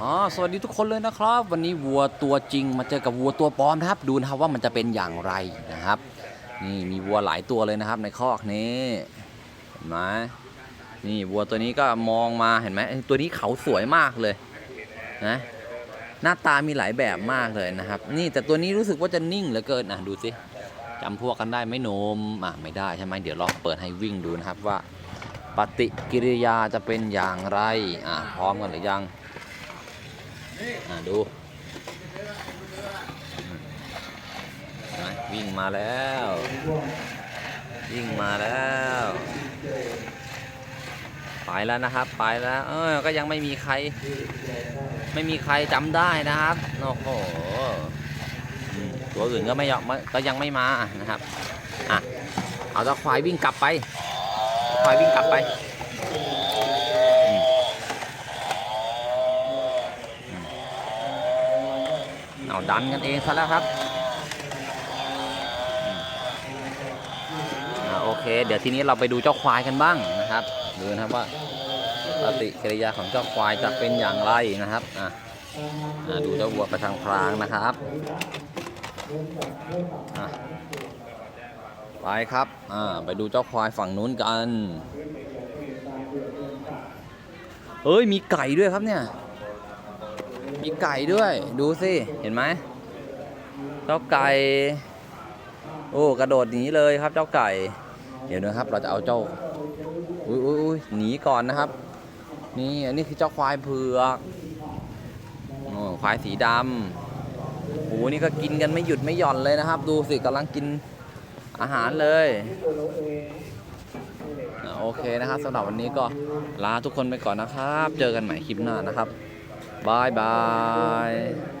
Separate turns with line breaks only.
อ๋อสวัสดีทุกคนเลยนะครับ วันนี้วัวตัวจริงมาเจอกับวัวตัวปลอมนะครับ ดูนะครับว่ามันจะเป็นอย่างไรนะครับ นี่มีวัวหลายตัวเลยนะครับ ในคอกนี้เห็นไหมนี่วัวตัวนี้ก็มองมาเห็นไหมตัวนี้เขาสวยมากเลยนะหน้าตามีหลายแบบมากเลยนะครับ นี่แต่ตัวนี้รู้สึกว่าจะนิ่งเหลือเกินอะดูสิจำพวกกันได้ไหมหนมอะไม่ได้ใช่ไหมเดี๋ยวลองเปิดให้วิ่งดูนะครับว่าปฏิกิริยาจะเป็นอย่างไรอะพร้อมกันหรือยัง อ่าดูนไหมวิ่งมาแล้ว วิ่งมาแล้ว ไปแล้วนะครับ ไปแล้ว เออก็ยังไม่มีใคร ไม่มีใครจำได้นะครับโอ้โหอืมตัวอื่นก็ไม่ยอมก็ยังไม่มานะครับอะเอาเจ้าควายวิ่งกลับไปควายวิ่งกลับไป เอาดันกันเองซะแล้วครับอโอเค เดี๋ยวทีนี้เราไปดูเจ้าควายกันบ้างนะครับ ดูนะครับว่าปฏิกิริยาของเจ้าควายจะเป็นอย่างไรนะครับอะอ่าดูเจ้าวัวประทังพรางนะครับอะไปครับอ่าไปดูเจ้าควายฝั่งนู้นกันเอ้ยมีไก่ด้วยครับเนี่ย มีไก่ด้วย ดูสิ เห็นไหม เจ้าไก่ โอ้ กระโดดหนีเลยครับ เจ้าไก่ เดี๋ยวนะครับ เราจะเอาเจ้าอุ้ยอุ้ยอุ้ยหนีก่อนนะครับ นี่ อันนี้คือเจ้าควายเผือกโอ้ควายสีดำโอ้นี่ก็กินกันไม่หยุดไม่หย่อนเลยนะครับ ดูสิกำลังกินอาหารเลยโอเคนะครับสำหรับวันนี้ก็ลาทุกคนไปก่อนนะครับ เจอกันใหม่คลิปหน้านะครับ Bye bye.